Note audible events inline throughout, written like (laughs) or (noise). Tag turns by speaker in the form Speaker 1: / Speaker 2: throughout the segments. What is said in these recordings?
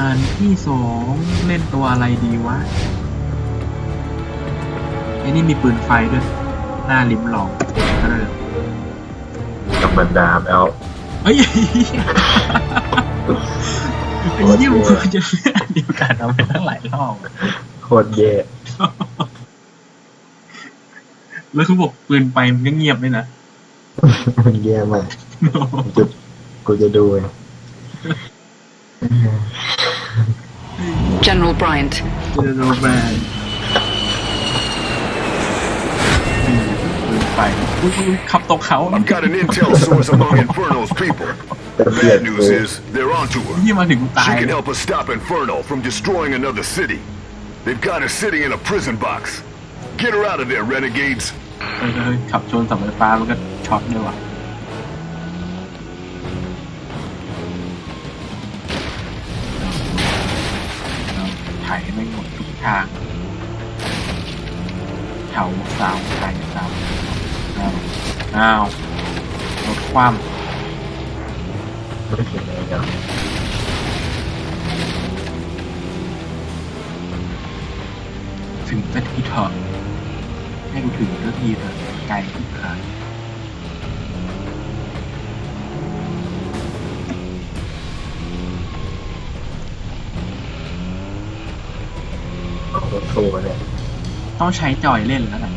Speaker 1: านที่สองเล่นตัวอะไรดีวะไอ้นี่มีปืนไฟด้วย หน้าลิ้มลองเออ
Speaker 2: ธรรมดาแล้ว
Speaker 1: เฮ้ยไอ้ยี่มันจะเล่นอันเดียวกันเอาไปตั้งหลายรอบ
Speaker 2: โคตรแย่
Speaker 1: แล้วคือบอกปืนไปมันก็เงียบเลยนะ
Speaker 2: มันแย่มากกูจะกูจะดูเอง
Speaker 3: General Bryant,
Speaker 1: เจอโรแบนปืนไปอุ้ยอุ้ยขับตกเขา
Speaker 4: I've got an intel (laughs) source among Inferno's people.
Speaker 2: แต่เปลี่ยน
Speaker 4: Bad
Speaker 2: เล
Speaker 4: news
Speaker 2: ย
Speaker 4: is they're onto her.
Speaker 1: ยี่มาถึงกูตาย
Speaker 4: She can help us stop Inferno from destroying another city. They've got her sitting in a prison box. Get her out of there, renegades.
Speaker 1: เออเออขับชนเสาไฟฟ้ามันก็ช็อตด้วยว่ะ ไถไม่หมดทุกทางแถวสาวไถสาวอ้าวอ้าวรถคว่
Speaker 2: ไม่เห็นเลยครับำ
Speaker 1: ถึงสักทีเถอะให้กูถึงสักทีเถอะไกลที่หาย
Speaker 2: เอารถทัวร์เนี่ย
Speaker 1: ต้องใช้จอยเล่นแล้วนะ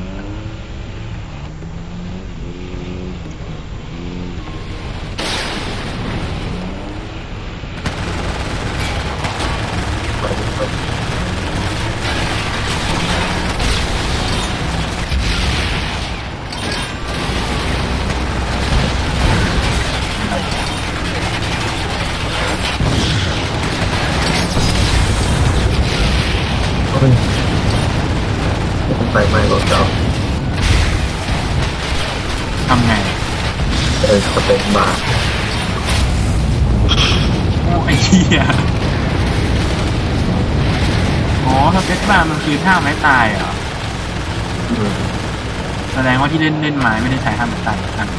Speaker 1: ท่าไม้ตายเหรอ แสดงว่าที่เล่นเล่นไม้ไม่ได้ใช้ท่าไม้ตายท่าน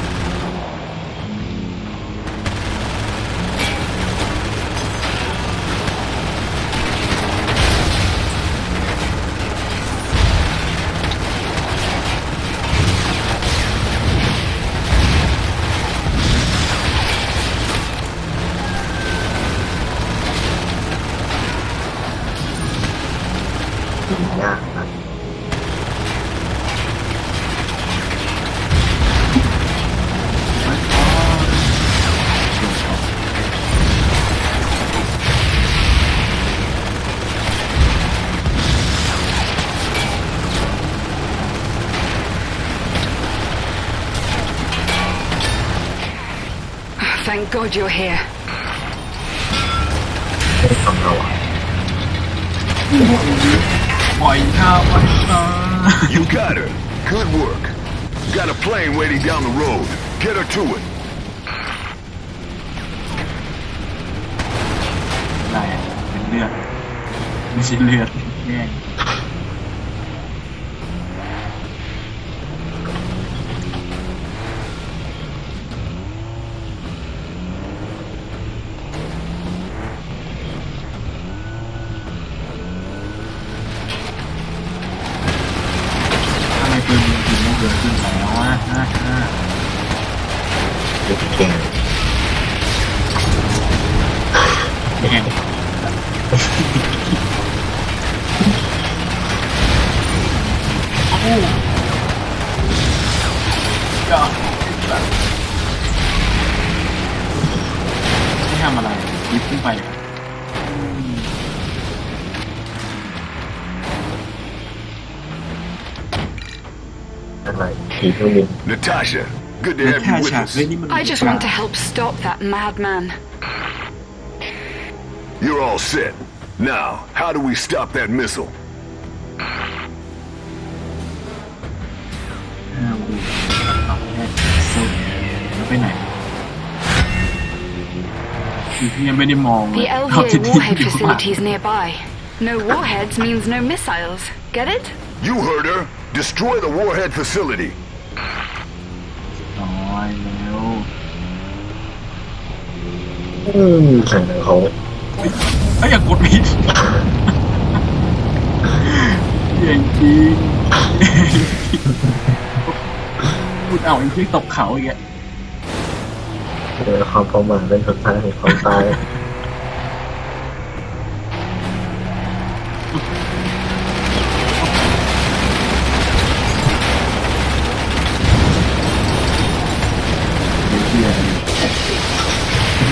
Speaker 3: God you're here.
Speaker 4: You got her. Good work. Got a plane waiting down the road. Get her to it.
Speaker 2: Nah, ya.
Speaker 1: Ini sih lihat. โอ้ยอดไม่ทำอะไรยิบขึ้นไปอ่ะ
Speaker 2: อะไรขี่เครื่องบิน
Speaker 4: Natasha, good to
Speaker 1: แล้ว
Speaker 4: have
Speaker 1: แค่
Speaker 4: you with
Speaker 1: ฉาก
Speaker 4: us.
Speaker 1: เรื่องนี้มัน
Speaker 3: I just want to help stop that madman.
Speaker 4: You're all set. Now, how do we stop that missile?
Speaker 1: ไปไหนคือพี่ยังไม่ได้มอง
Speaker 3: The
Speaker 1: เอาที่
Speaker 3: LVA
Speaker 1: ที่
Speaker 3: warhead
Speaker 1: ดีกว่า
Speaker 3: facility is nearby. No warheads means no missiles. Get it?
Speaker 4: You heard her. Destroy the warhead facility.
Speaker 1: น้อยแล้ว
Speaker 2: อืมแข่งกับเขา
Speaker 1: อุ๊ย เอ้ยอย่ากดผิดเย่งจริงพูดเอาไอ้ที่ตกเขาอีกอะ (laughs)
Speaker 2: เออความประมาทเป็นผลทางแห่งความตาย
Speaker 1: เชื่อ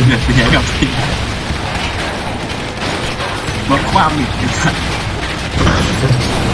Speaker 1: เดือดเสียกับสิ่งลดความอีกนี่ไ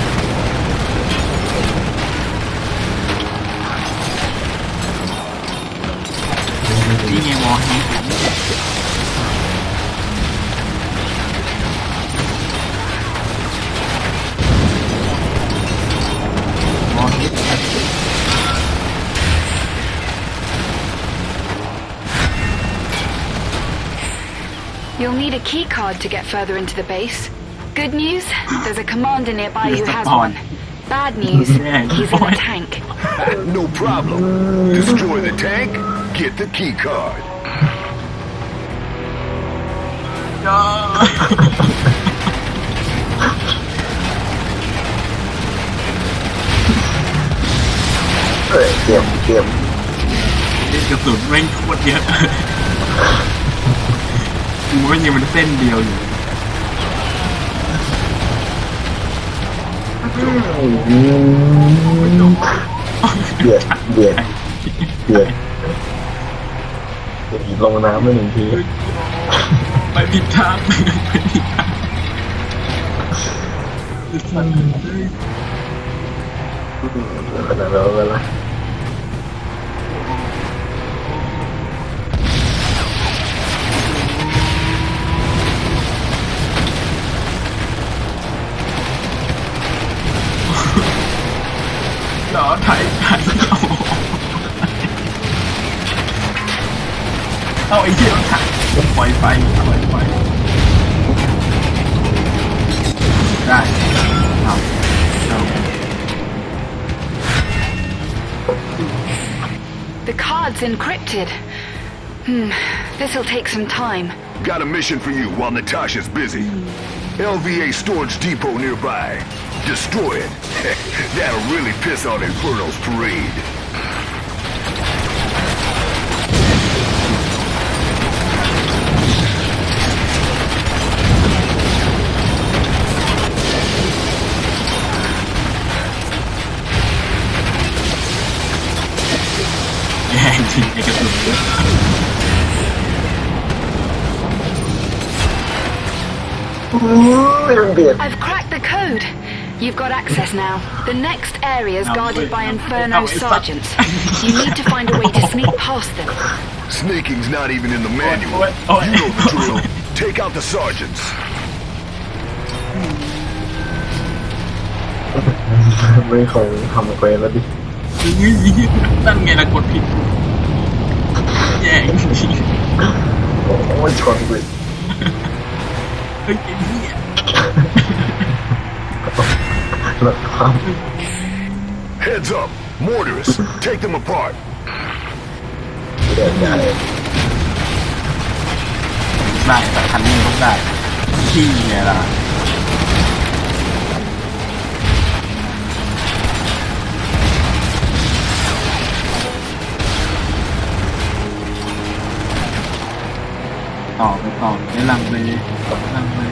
Speaker 1: You'll
Speaker 3: need a key card to get further into the base. Good news, there's a commander nearby who has one. Bad news, (laughs) he's in a tank. (laughs)
Speaker 4: No problem. Destroy the tank, get the key card. (laughs)
Speaker 2: เอ้ยเตรียมเตรียม
Speaker 1: เล่นกระสุนแม่งโคตรเยอะ กูไม่ยังมันเส้นเดียวอยู่
Speaker 2: เบียดเบียดเบียดเดี๋ยวลงน้ำไปหนึ่งที
Speaker 1: ไปผิดทางไปผิดทางสั่นเลย
Speaker 2: ขนาดเราแล้วละ
Speaker 1: เหร ปล่อยไฟปล่อยไฟได้เอาเอา
Speaker 3: The card's encrypted. Hmm, this'll take some time.
Speaker 4: Got a mission for you while Natasha's busy. LVA storage depot nearby. Destroy it. (laughs) That'll really piss on Inferno's parade.
Speaker 3: I've cracked the code. You've got access now. The next area is guarded by Inferno sergeants. You need to find a way to sneak past them.
Speaker 4: Sneaking's not even in the manual. You know the drill. Take out the sergeants. (laughs) (laughs)
Speaker 2: แล้วดิ
Speaker 1: นั่นไงล่ะกดผิดแย่
Speaker 2: โอ้ยชนเลย
Speaker 1: เฮ้ยไอ้เหี้ย
Speaker 2: ลดความ
Speaker 4: Heads up. Mortars! Take them apart.
Speaker 2: เดือดใหญ่
Speaker 1: ได้แต่คันนี้ต้องได้ที่ไงล่ะ ต่อไปต่อได้ลังเลยลังเล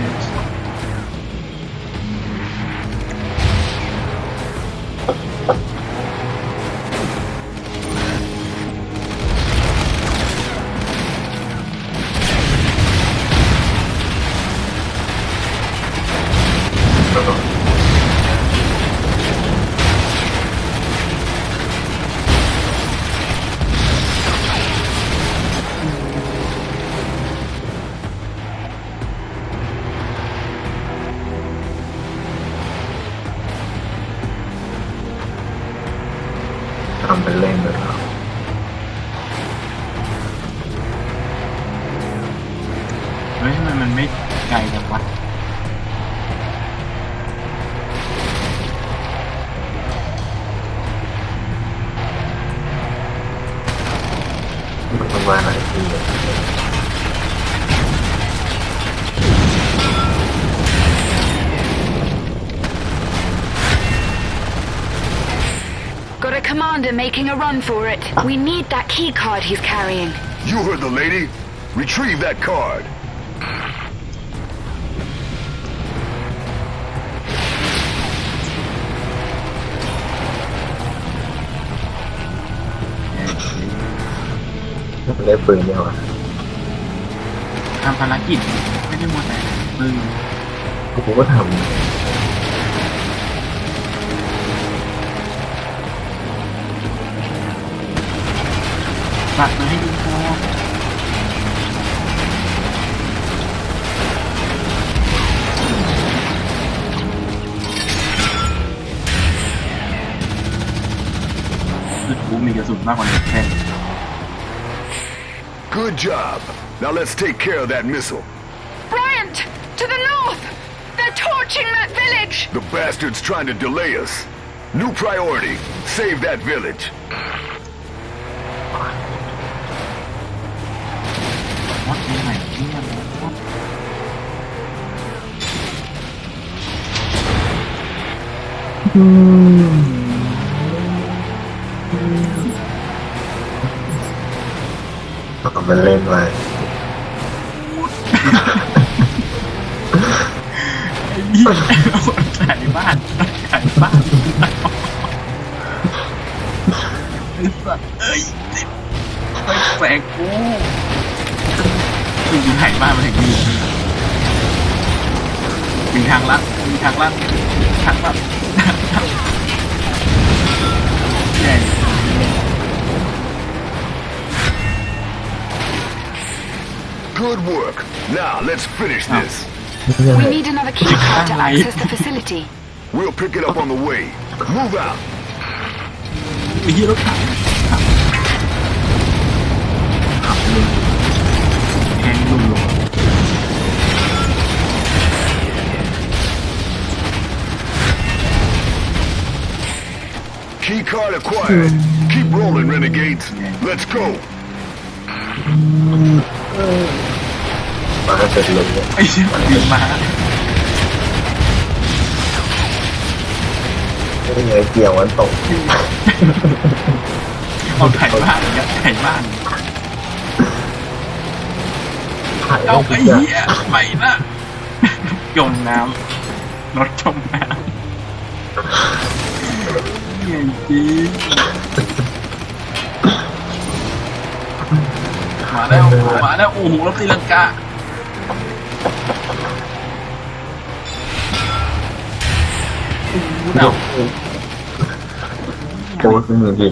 Speaker 2: Got a
Speaker 3: commander making a run for it. We need that key card he's carrying.
Speaker 4: You heard the lady. Retrieve that card.
Speaker 2: ได้ปืนเนี่ยวะ
Speaker 1: ทำภารกิจไม่ได้มัวแต่ปืน
Speaker 2: กูก็ท
Speaker 1: ตัดมาให้ดูพอคือกูมีกระสุนมากกว่าหนึ่งแท่ง
Speaker 4: Good job. Now let's take care of that missile.
Speaker 3: Bryant! To the north! They're torching that village!
Speaker 4: The bastard's trying to delay us. New priority. Save that village.
Speaker 1: วั
Speaker 2: มันเล่นไว้
Speaker 1: ไอ้นี่ขายบ้านขายบ้านไอ้สัตว์เอ้ยไปแฝงกูคือขายบ้านมาถึงนี่มีทางลัดมีทางลัดทางลัดใหญ่
Speaker 4: Good work. Now let's finish this.
Speaker 2: นี่ยังไง
Speaker 3: We need another key card to
Speaker 1: Right.
Speaker 3: access the facility.
Speaker 4: We'll pick it up on the way. Move out.
Speaker 1: ไอ้เหี้ยรถถังขับขับเลยแทงลุงลง
Speaker 4: Key card acquired. Keep rolling, renegades. Let's go.
Speaker 2: มาเสร็จเลยเนี่ย
Speaker 1: ไอ้เหี้ยบินมา
Speaker 2: นี่ไงเกี่ยววันตก
Speaker 1: เอาไถ่บ้านเนี่ยไถ่บ้าน
Speaker 2: ถ่าย
Speaker 1: เอา
Speaker 2: ไอ้
Speaker 1: เหี้ยไปนะจมน้ำรถจมน้ำเหี้ยจริงมาแล้วมาแล้วโอ้โหรถตีลังกา โอ้โหเดา
Speaker 2: โอ้ยมือดี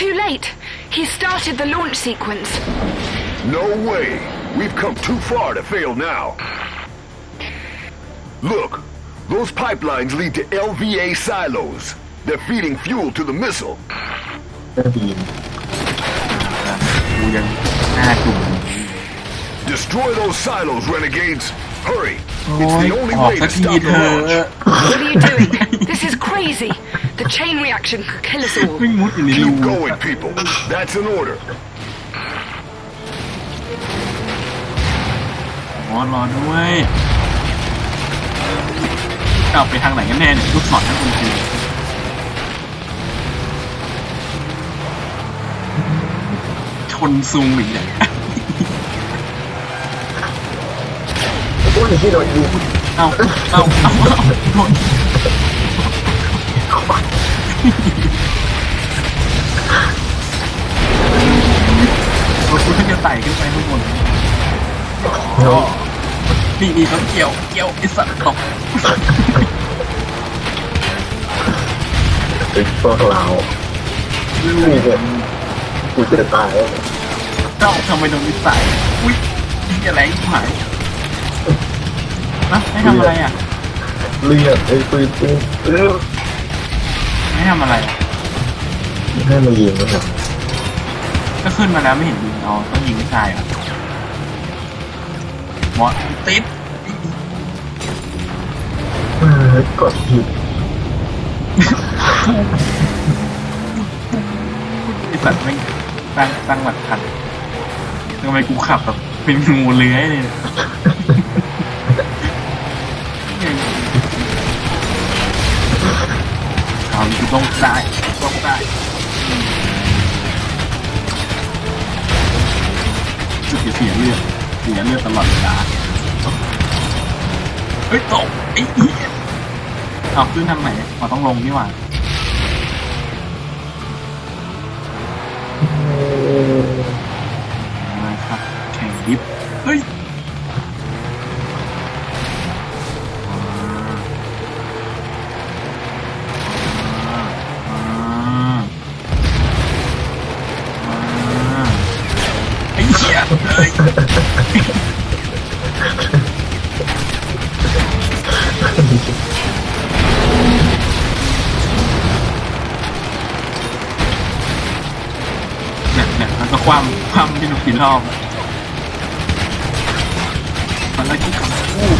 Speaker 3: Too late! He started the launch sequence.
Speaker 4: No way. We've come too far to fail now. Look, those pipelines lead to LVA silos. They're feeding fuel to the missile.
Speaker 2: ได้ดี
Speaker 1: กูยังหน้าจุ่ม
Speaker 4: Destroy those silos, renegades. Hurry.
Speaker 1: โอ้
Speaker 4: It's
Speaker 1: ย
Speaker 4: the only
Speaker 1: ออก
Speaker 4: way
Speaker 1: สั
Speaker 4: to
Speaker 1: กที
Speaker 4: stop the
Speaker 1: เถอะ
Speaker 4: launch.
Speaker 3: What are you (laughs) doing? this is crazy! The chain reaction could kill us all.
Speaker 1: วิ่งมุดอยู่ในรู
Speaker 4: Keep going, people. That's an order.
Speaker 1: อ๋อรอด้วยกลับไปทางไหนกันแน่เนี่ยลูกศรทั้งคนคือชนซุงอีกเนี่ย (laughs)
Speaker 2: โอ้ที่โดนยิง
Speaker 1: เอาเอาเอาเอาโดนรถกูจะไต่ขึ้นไปข้างบนก็นี่นี่ต้องเกี่ยว เกี่ยวไอ้สัตว์ตก
Speaker 2: เป็นพวกเรานี่เนี่ยกูจะตายแล้ว
Speaker 1: เจ้าทำไมโดนนิสัยอุ้ยนี่จะแรงหาย นะไม่ทำอะไรอะ
Speaker 2: เลือดไอ้ปืนปืนเออ
Speaker 1: ไม่ทำอะไรอะ
Speaker 2: ให้มายิงนะครับ
Speaker 1: ก็ขึ้นมาแล้วไม่เห็นยิงเอาต้องยิงไม่ตายอะหมอติด
Speaker 2: เออกดผิด
Speaker 1: ไอสัตว์ไม่งตั้งตั้งหลักทันทำไมกูขับแบบเป็นงูเลื้อยเลยเนี่ย ลงได้ลงได้จุดเสียเลือดเสียเลือดตลอดเวลาเฮ้ยตกไอ้เหี้ยเอาขึ้นทางไหนเราต้องลงนี่หว่าครับแข่งดิฟเฮ้ย เนี่ยมันก็คว่ำคว่ำที่หนูกี่รอบอะมันแล้วที่ขับคู่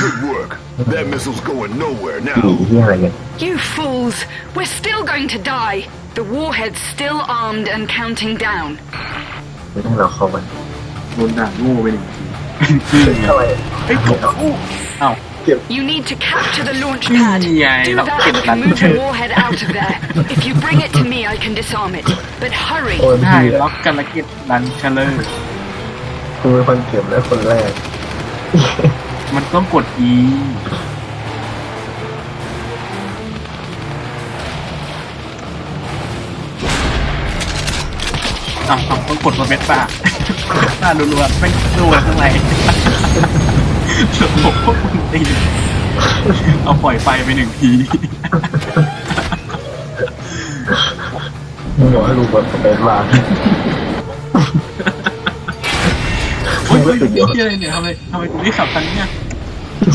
Speaker 4: Good work. That missile's going nowhere
Speaker 2: หนี
Speaker 4: now.
Speaker 2: ที่อะไรกัน
Speaker 3: You fools! We're still going to die! The warhead's still armed and counting down.
Speaker 2: ไม่ให้เราเข้าไป
Speaker 1: โดนด่าโง่ไปหนึ่งทีคือไง
Speaker 2: อะไร
Speaker 1: ไอ้ยขับคู่เอ(laughs) ้า
Speaker 3: You need to capture the launch
Speaker 1: Yeah,
Speaker 3: pad. Do
Speaker 1: yeah,
Speaker 3: that and we can
Speaker 1: that's
Speaker 3: move the
Speaker 1: good.
Speaker 3: warhead out of there. If you bring it to me, I can disarm it. But hurry!
Speaker 2: โอ้ย
Speaker 1: ได้
Speaker 2: พี่
Speaker 1: ล็อกกันละกิจดันเชลเลอร์
Speaker 2: คุณเป็นคนเก็บและคนแรก
Speaker 1: มันต้องกด E อะต้องต้องกดมาเบสต้าเบสต้ารัวๆไม่รัวข้างใน ระบบพวกมึงตีเอาปล่อยไฟไปหนึ่งที
Speaker 2: มึงบอกให้รู้ว่าเป็นมา
Speaker 1: โอ้ยเฮ้ยยิงที่อะไรเนี่ยทำไมทำไมกูได้ขับคันเนี้ย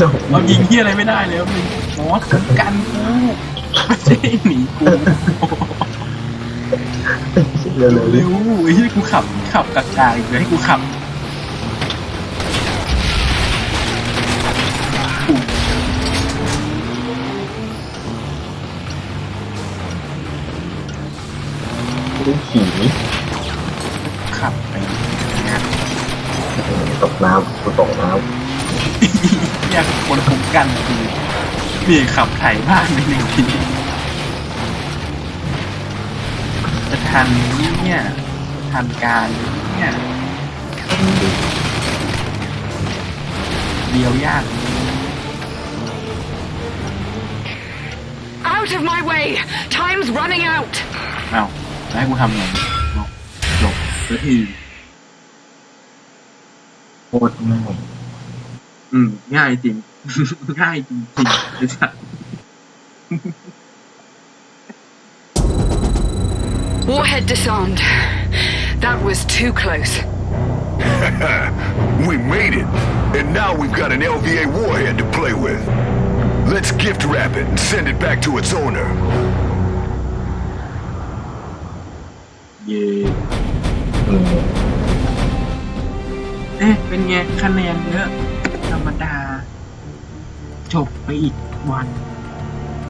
Speaker 2: จะ
Speaker 1: เรายิงที่อะไรไม่ได้เลยมึงมอสกันกูไม่ใช่หนีกู
Speaker 2: เร็วๆ
Speaker 1: เร็วไอ้ที่กูขับขับกากาอีกเลยให้กูขับ
Speaker 2: ได้ขี่
Speaker 1: ขับไปเนี่ย
Speaker 2: ตกน้ำกูตกน้
Speaker 1: เนี่ยคนคุ้มกันคือนี่ขับไถ่บ้านไปหนึ่งทีจะทันเนี่ยทันการเนี่ยเดียวยาก
Speaker 3: Out of my way! Time's running out!
Speaker 1: เอ้า จะให้กูทำไงเนาะจบสักที ำ
Speaker 2: โคตรง่าย
Speaker 1: อืม ง่ายจริง ง่ายจริงจริงๆไอ้สัส (laughs) (laughs)
Speaker 3: Warhead disarmed. That was too close. (laughs)
Speaker 4: we made it. And now we've got an LVA warhead to play with. Let's gift wrap it and send it back to its owner.
Speaker 1: เย่
Speaker 2: อืม
Speaker 1: เอ๊ะเป็นไงคะแนนเยอะธรรมดา จบไปอีกวัน